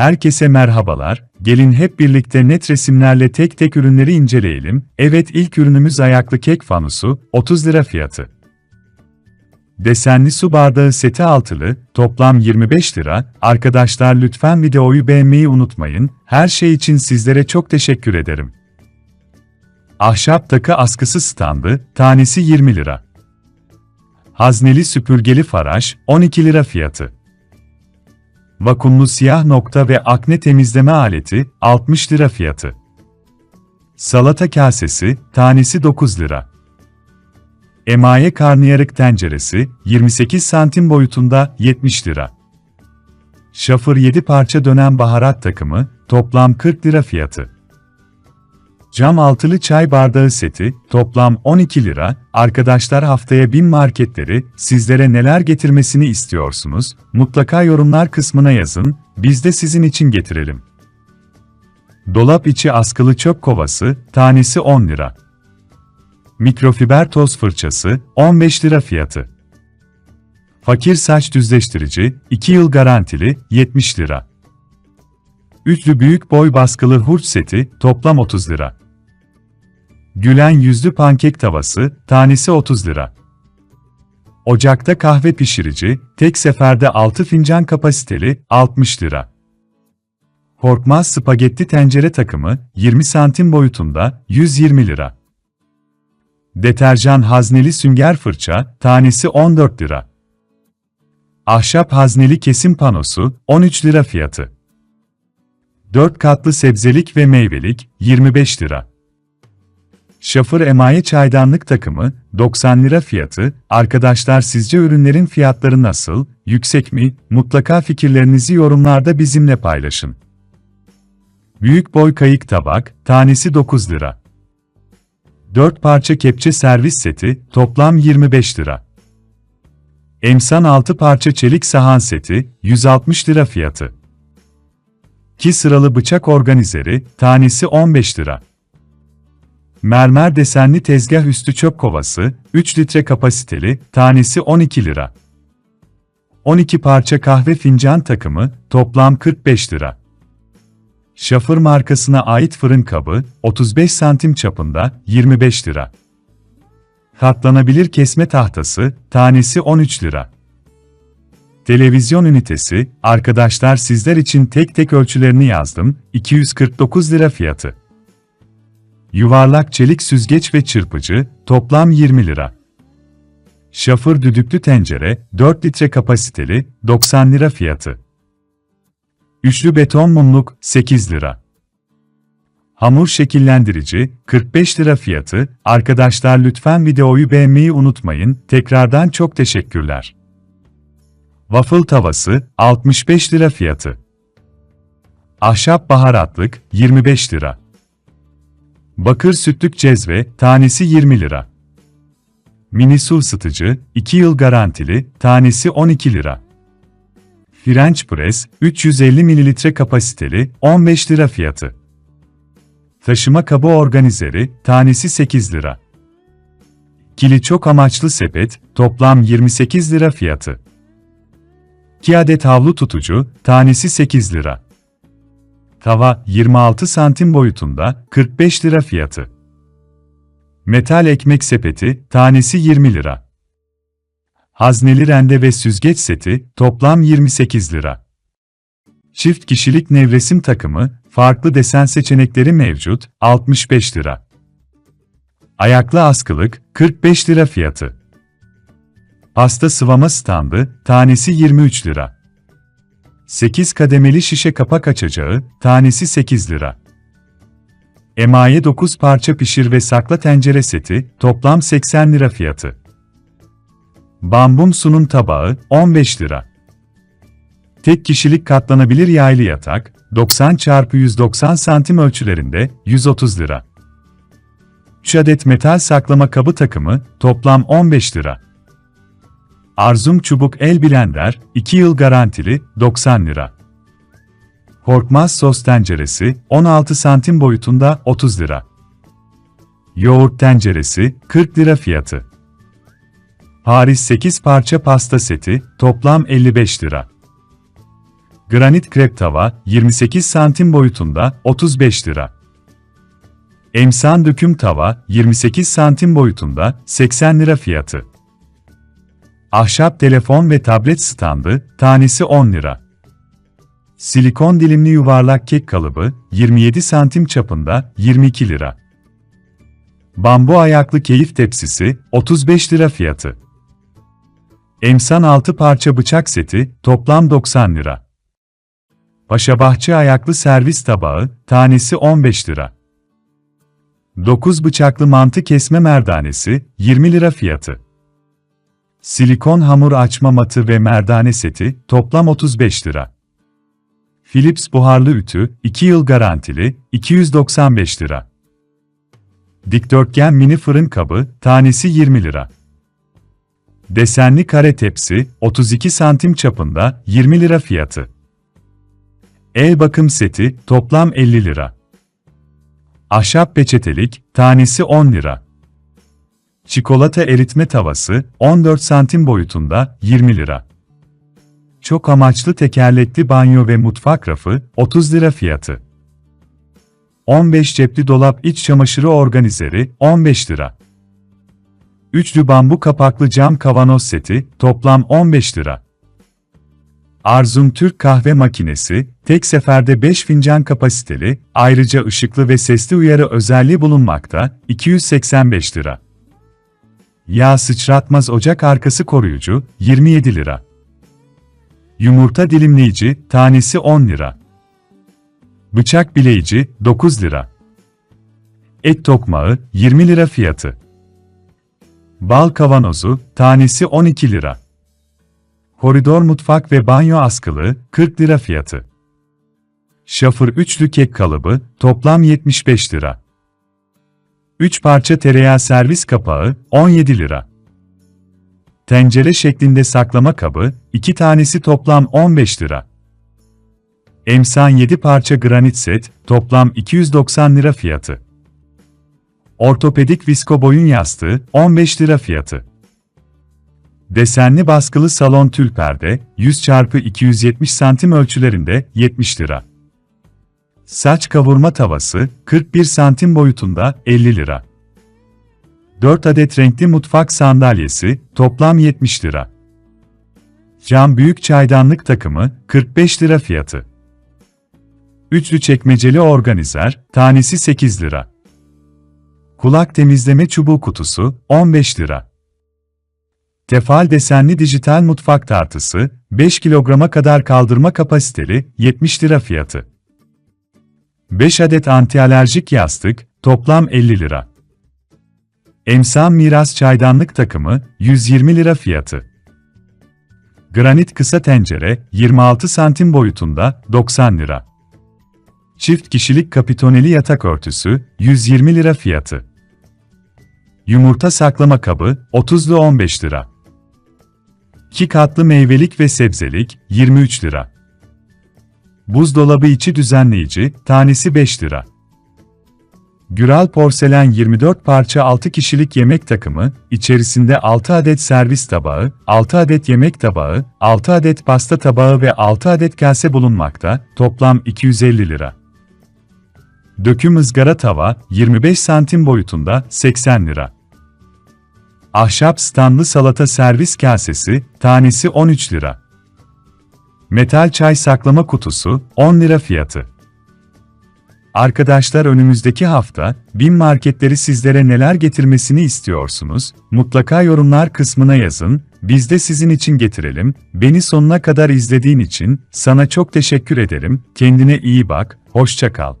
Herkese merhabalar, gelin hep birlikte net resimlerle tek tek ürünleri inceleyelim. Evet ilk ürünümüz ayaklı kek fanusu, 30 lira fiyatı. Desenli su bardağı seti altılı, toplam 25 lira. Arkadaşlar lütfen videoyu beğenmeyi unutmayın. Her şey için sizlere çok teşekkür ederim. Ahşap takı askısı standı, tanesi 20 lira. Hazneli süpürgeli faraş, 12 lira fiyatı. Vakumlu siyah nokta ve akne temizleme aleti, 60 lira fiyatı. Salata kasesi, tanesi 9 lira. Emaye karnıyarık tenceresi, 28 santim boyutunda, 70 lira. Şafır 7 parça dönen baharat takımı, toplam 40 lira fiyatı. Cam altılı çay bardağı seti, toplam 12 lira. Arkadaşlar haftaya bin marketleri, sizlere neler getirmesini istiyorsunuz? Mutlaka yorumlar kısmına yazın, biz de sizin için getirelim. Dolap içi askılı çöp kovası, tanesi 10 lira. Mikrofiber toz fırçası, 15 lira fiyatı. Fakir saç düzleştirici, 2 yıl garantili, 70 lira. Üçlü büyük boy baskılı hurç seti, toplam 30 lira. Gülen yüzlü pankek tavası, tanesi 30 lira. Ocakta kahve pişirici, tek seferde 6 fincan kapasiteli, 60 lira. Korkmaz spagetti tencere takımı, 20 santim boyutunda, 120 lira. Deterjan hazneli sünger fırça, tanesi 14 lira. Ahşap hazneli kesim panosu, 13 lira fiyatı. 4 katlı sebzelik ve meyvelik, 25 lira. Şafır emaye çaydanlık takımı, 90 lira fiyatı. Arkadaşlar sizce ürünlerin fiyatları nasıl, yüksek mi? Mutlaka fikirlerinizi yorumlarda bizimle paylaşın. Büyük boy kayık tabak, tanesi 9 lira. 4 parça kepçe servis seti, toplam 25 lira. Emsan 6 parça çelik sahan seti, 160 lira fiyatı. 2 sıralı bıçak organizeri, tanesi 15 lira. Mermer desenli tezgah üstü çöp kovası, 3 litre kapasiteli, tanesi 12 lira. 12 parça kahve fincan takımı, toplam 45 lira. Şafır markasına ait fırın kabı, 35 santim çapında, 25 lira. Katlanabilir kesme tahtası, tanesi 13 lira. Televizyon ünitesi, arkadaşlar sizler için tek tek ölçülerini yazdım, 249 lira fiyatı. Yuvarlak çelik süzgeç ve çırpıcı, toplam 20 lira. Şafır düdüklü tencere, 4 litre kapasiteli, 90 lira fiyatı. Üçlü beton mumluk, 8 lira. Hamur şekillendirici, 45 lira fiyatı. Arkadaşlar lütfen videoyu beğenmeyi unutmayın. Tekrardan çok teşekkürler. Waffle tavası, 65 lira fiyatı. Ahşap baharatlık, 25 lira. Bakır sütlük cezve, tanesi 20 lira. Mini su ısıtıcı, 2 yıl garantili, tanesi 12 lira. French press, 350 ml kapasiteli, 15 lira fiyatı. Taşıma kabı organizeri, tanesi 8 lira. Kili çok amaçlı sepet, toplam 28 lira fiyatı. 2 adet havlu tutucu, tanesi 8 lira. Tava 26 santim boyutunda 45 lira fiyatı. Metal ekmek sepeti tanesi 20 lira. Hazneli rende ve süzgeç seti toplam 28 lira. Çift kişilik nevresim takımı, farklı desen seçenekleri mevcut, 65 lira. Ayaklı askılık, 45 lira fiyatı. Pasta sıvama standı, tanesi 23 lira. 8 kademeli şişe kapak açacağı, tanesi 8 lira. Emaye 9 parça pişir ve sakla tencere seti, toplam 80 lira fiyatı. Bambum sunum tabağı, 15 lira. Tek kişilik katlanabilir yaylı yatak, 90 x 190 santim ölçülerinde, 130 lira. 3 adet metal saklama kabı takımı, toplam 15 lira. Arzum çubuk el blender, 2 yıl garantili, 90 lira. Korkmaz sos tenceresi, 16 santim boyutunda, 30 lira. Yoğurt tenceresi, 40 lira fiyatı. Paris 8 parça pasta seti, toplam 55 lira. Granit krep tava 28 santim boyutunda 35 lira. Emsan döküm tava 28 santim boyutunda 80 lira fiyatı. Ahşap telefon ve tablet standı tanesi 10 lira. Silikon dilimli yuvarlak kek kalıbı 27 santim çapında 22 lira. Bambu ayaklı keyif tepsisi 35 lira fiyatı. Emsan 6 parça bıçak seti toplam 90 lira. Paşabahçe ayaklı servis tabağı tanesi 15 lira. 9 bıçaklı mantı kesme merdanesi 20 lira fiyatı. Silikon hamur açma matı ve merdane seti toplam 35 lira. Philips buharlı ütü 2 yıl garantili 295 lira. Dikdörtgen mini fırın kabı tanesi 20 lira. Desenli kare tepsi 32 santim çapında 20 lira fiyatı. El bakım seti toplam 50 lira. Ahşap peçetelik tanesi 10 lira. Çikolata eritme tavası 14 santim boyutunda 20 lira. Çok amaçlı tekerlekli banyo ve mutfak rafı 30 lira fiyatı. 15 cepli dolap iç çamaşırı organizeri 15 lira. Üçlü bambu kapaklı cam kavanoz seti toplam 15 lira. Arzum Türk kahve makinesi, tek seferde 5 fincan kapasiteli, ayrıca ışıklı ve sesli uyarı özelliği bulunmakta, 285 lira. Yağ sıçratmaz ocak arkası koruyucu, 27 lira. Yumurta dilimleyici, tanesi 10 lira. Bıçak bileyici, 9 lira. Et tokmağı, 20 lira fiyatı. Bal kavanozu, tanesi 12 lira. Koridor mutfak ve banyo askılı, 40 lira fiyatı. Şafır üçlü kek kalıbı, toplam 75 lira. 3 parça tereyağı servis kapağı, 17 lira. Tencere şeklinde saklama kabı, 2 tanesi toplam 15 lira. Emsan 7 parça granit set, toplam 290 lira fiyatı. Ortopedik visko boyun yastığı, 15 lira fiyatı. Desenli baskılı salon tül perde, 100 x 270 santim ölçülerinde, 70 lira. Saç kavurma tavası, 41 santim boyutunda, 50 lira. 4 adet renkli mutfak sandalyesi, toplam 70 lira. Cam büyük çaydanlık takımı, 45 lira fiyatı. Üçlü çekmeceli organizer, tanesi 8 lira. Kulak temizleme çubuğu kutusu, 15 lira. Tefal desenli dijital mutfak tartısı, 5 kilograma kadar kaldırma kapasiteli, 70 lira fiyatı. 5 adet antialerjik yastık, toplam 50 lira. Emsan Miras çaydanlık takımı, 120 lira fiyatı. Granit kısa tencere, 26 santim boyutunda, 90 lira. Çift kişilik kapitoneli yatak örtüsü, 120 lira fiyatı. Yumurta saklama kabı, 30'lu 15 lira. 2 katlı meyvelik ve sebzelik, 23 lira. Buzdolabı içi düzenleyici, tanesi 5 lira. Güral porselen 24 parça 6 kişilik yemek takımı, içerisinde 6 adet servis tabağı, 6 adet yemek tabağı, 6 adet pasta tabağı ve 6 adet kase bulunmakta, toplam 250 lira. Döküm ızgara tava, 25 santim boyutunda, 80 lira. Ahşap standlı salata servis kasesi, tanesi 13 lira. Metal çay saklama kutusu, 10 lira fiyatı. Arkadaşlar önümüzdeki hafta, BİM marketleri sizlere neler getirmesini istiyorsunuz? Mutlaka yorumlar kısmına yazın, biz de sizin için getirelim. Beni sonuna kadar izlediğin için, sana çok teşekkür ederim. Kendine iyi bak, hoşça kal.